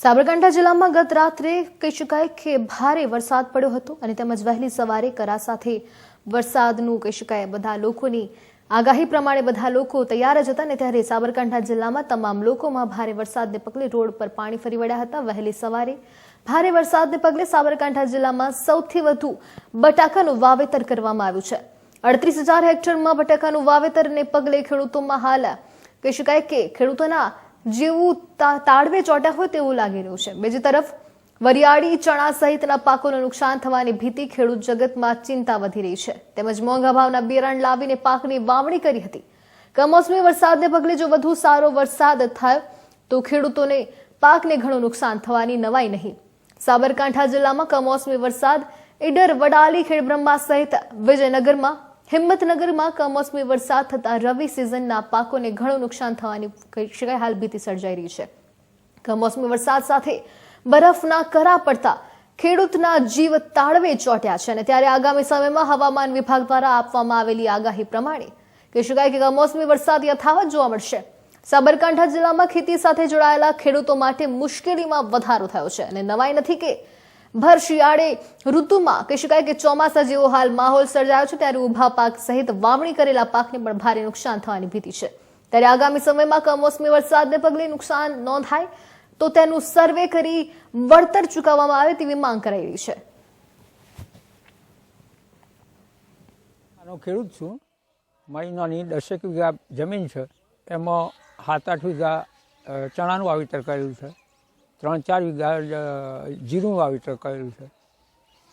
સાબરકાંઠા જિલ્લામાં ગત રાત્રે કહી શકાય કે ભારે વરસાદ પડ્યો હતો અને તેમજ વહેલી સવારે કરા સાથે વરસાદનું કહી શકાય બધા લોકોની આગાહી પ્રમાણે બધા લોકો તૈયાર જ હતા ને ત્યારે સાબરકાંઠા જિલ્લામાં તમામ લોકોમાં ભારે વરસાદને પગલે રોડ પર પાણી ફરી વળ્યા હતા. વહેલી સવારે ભારે વરસાદને પગલે સાબરકાંઠા જિલ્લામાં સૌથી વધુ બટાકાનું વાવેતર કરવામાં આવ્યું છે. અડત્રીસ હજાર હેક્ટરમાં બટાકાનું વાવેતરને પગલે ખેડૂતોમાં હાલ કહી શકાય કે ખેડૂતોના જેવું તાળવે ચોટ્યા હોય તેવું લાગી રહ્યું છે. બીજી તરફ, વરિયાળી, ચણા સહિતના પાકોનું નુકસાન થવાની ભીતિ ખેડૂત જગતમાં ચિંતા વધી રહી છે. તેમજ મોંઘા ભાવના બિયારણ લાવીને પાકની વાવણી કરી હતી. કમોસમી વરસાદને પગલે જો વધુ સારો વરસાદ થાય, તો ખેડૂતોને પાકને ઘણું નુકસાન થવાની નવાઈ નહીં. સાબરકાંઠા જિલ્લામાં કમોસમી વરસાદ, ઈડર, વડાલી, ખેડબ્રહ્મા સહિત વિજયનગરમાં હિંમતનગરમાં કમોસમી વરસાદ થતા રવિ સિઝનના પાકોને ઘણું નુકસાન થવાની કહી હાલ ભીતિ સર્જાઈ રહી છે. કમોસમી વરસાદ સાથે બરફના કરા પડતા ખેડૂતના જીવ તાળવે ચોટ્યા છે અને ત્યારે આગામી સમયમાં હવામાન વિભાગ દ્વારા આપવામાં આવેલી આગાહી પ્રમાણે કહી શકાય કે કમોસમી વરસાદ યથાવત જોવા મળશે. સાબરકાંઠા જિલ્લામાં ખેતી સાથે જોડાયેલા ખેડૂતો માટે મુશ્કેલીમાં વધારો થયો છે અને નવાઈ નથી કે ભર શિયાળે ઋતુમાં કહી શકાય કે ચોમાસા જેવો હાલ માહોલ સર્જાયો છે ત્યારે ઊભા પાક સહિત વાવણી કરેલા પાકને પણ ભારે નુકસાન થવાની ભીતિ છે. ત્યારે આગામી સમયમાં કમોસમી વરસાદને પગલે નુકસાન નોંધાય તો તેનું સર્વે કરી વળતર ચૂકવવામાં આવે તેવી માંગ રહી છે. આનો ખેડૂત છું. મહિનાની દસેક વીઘા જમીન છે. એમાં સાત આઠ વીઘા ચણાનું વાવેતર કરેલું છે. ત્રણ ચાર વીઘા જીરું વાવેતર કરેલું છે.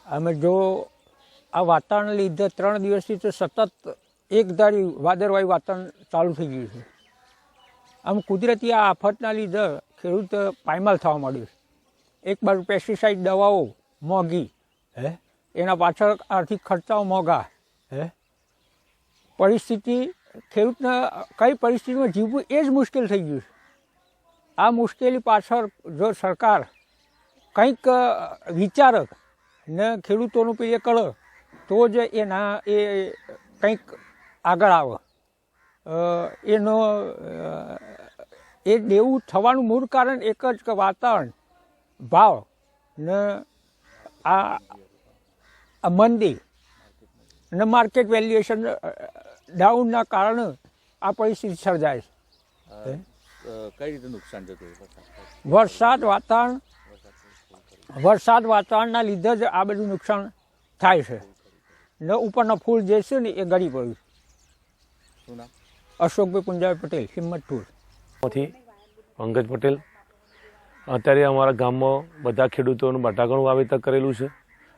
અમે જો આ વાતાવરણ લીધે ત્રણ દિવસથી તો સતત એક ધારી વાદળવાયું વાતાવરણ ચાલુ થઈ ગયું છે. આમ કુદરતી આ આફતના લીધે ખેડૂત પાયમાલ થવા માંડ્યું છે. એક બાજુ પેસ્ટિસાઇડ દવાઓ મોંઘી હે? એના પાછળ આર્થિક ખર્ચાઓ મોંઘા. હે? પરિસ્થિતિ ખેડૂતને કઈ પરિસ્થિતિમાં જીવવું એ જ મુશ્કેલ થઈ ગયું છે. આ મુશ્કેલી પાછળ જો સરકાર કંઈક વિચારક ને ખેડૂતોનું પેલે કરે તો જ એના એ કંઈક આગળ આવે. એનો એ દેવું થવાનું મૂળ કારણ એક જ કે વાતાવરણ, ભાવ ને આ મંદી ને માર્કેટ વેલ્યુએશન ડાઉનના કારણે આ પરિસ્થિતિ સર્જાય છે. કઈ રીતે નુકસાન જતું વરસાદ? વરસાદ વાતાવરણ વરસાદ વાતાવરણના લીધે જ આ બધું નુકસાન થાય છે. ને ઉપરના ફૂલ જે છે ને એ ગળી પડ્યું. શું નામ? અશોકભાઈ પુંજાભાઈ પટેલ હિંમતપુર. પછી પંકજ પટેલ. અત્યારે અમારા ગામમાં બધા ખેડૂતોનું બટાકાનું વાવેતર કરેલું છે.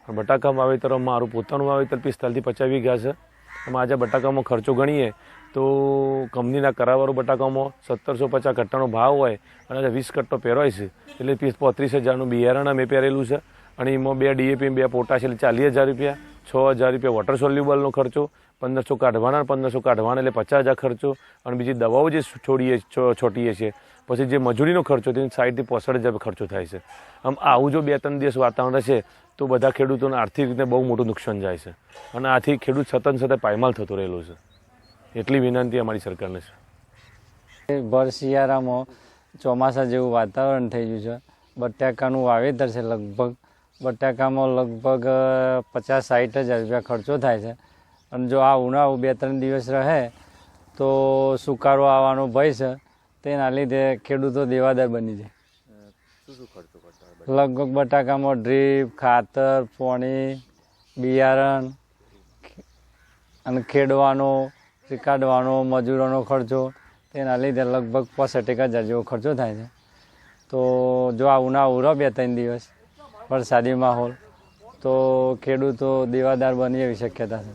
બટાકા વાવેતરમાં મારું પોતાનું વાવેતર પિસ્તાલીસથી પચાવી ગયા છે. એમાં આજે બટાકામાં ખર્ચો ગણીએ તો કંપનીના કરાવાળો બટાકામાં સત્તરસો પચાસ કટ્ટાનો ભાવ હોય અને વીસ કટ્ટો પહેરાય છે. એટલે ત્રીસ પોત્રીસ હજારનું બિયારણ અમે પહેરેલું છે. અને એમાં બે ડીએપી બે પોટાશ, એટલે ચાલીસ હજાર રૂપિયા. છ હજાર રૂપિયા વોટર સોલ્યુબલનો ખર્ચો, પંદરસો કાઢવાના પંદરસો કાઢવાના એટલે પચાસ હજાર ખર્ચો. અને બીજી દવાઓ જે છોડીએ છોટીએ છીએ, પછી જે મજૂરીનો ખર્ચો તેની સાઠથી પોસઠ હજાર ખર્ચો થાય છે. આમ આવું જો બે ત્રણ દિવસ વાતાવરણ છે તો બધા ખેડૂતોને આર્થિક રીતે બહુ મોટું નુકસાન જાય છે. અને આથી ખેડૂત સતત સતત પાયમાલ થતો રહેલો છે. એટલી વિનંતી અમારી સરકારને છે. ભર શિયાળામાં ચોમાસા જેવું વાતાવરણ થઈ ગયું છે. બટાકાનું વાવેતર છે લગભગ બટાકામાં લગભગ પચાસ સાઠ હજાર રૂપિયા ખર્ચો થાય છે. અને જો આ ઉનાળો બે ત્રણ દિવસ રહે, તો સુકારો આવવાનો ભય છે. તેના લીધે ખેડૂતો દેવાદાર બની જાય? લગભગ બટાકામાં ડ્રીપ, ખાતર, પોણી, બિયારણ અને ખેડવાનો કાઢવાનો મજૂરોનો ખર્ચો, તેના લીધે લગભગ પાસઠ એક હજાર જેવો ખર્ચો થાય છે. તો જો આ ઉનાળો ઉરો બે ત્રણ દિવસ વરસાદી માહોલ. તો ખેડૂતો દેવાદાર બની એવી શક્યતા છે.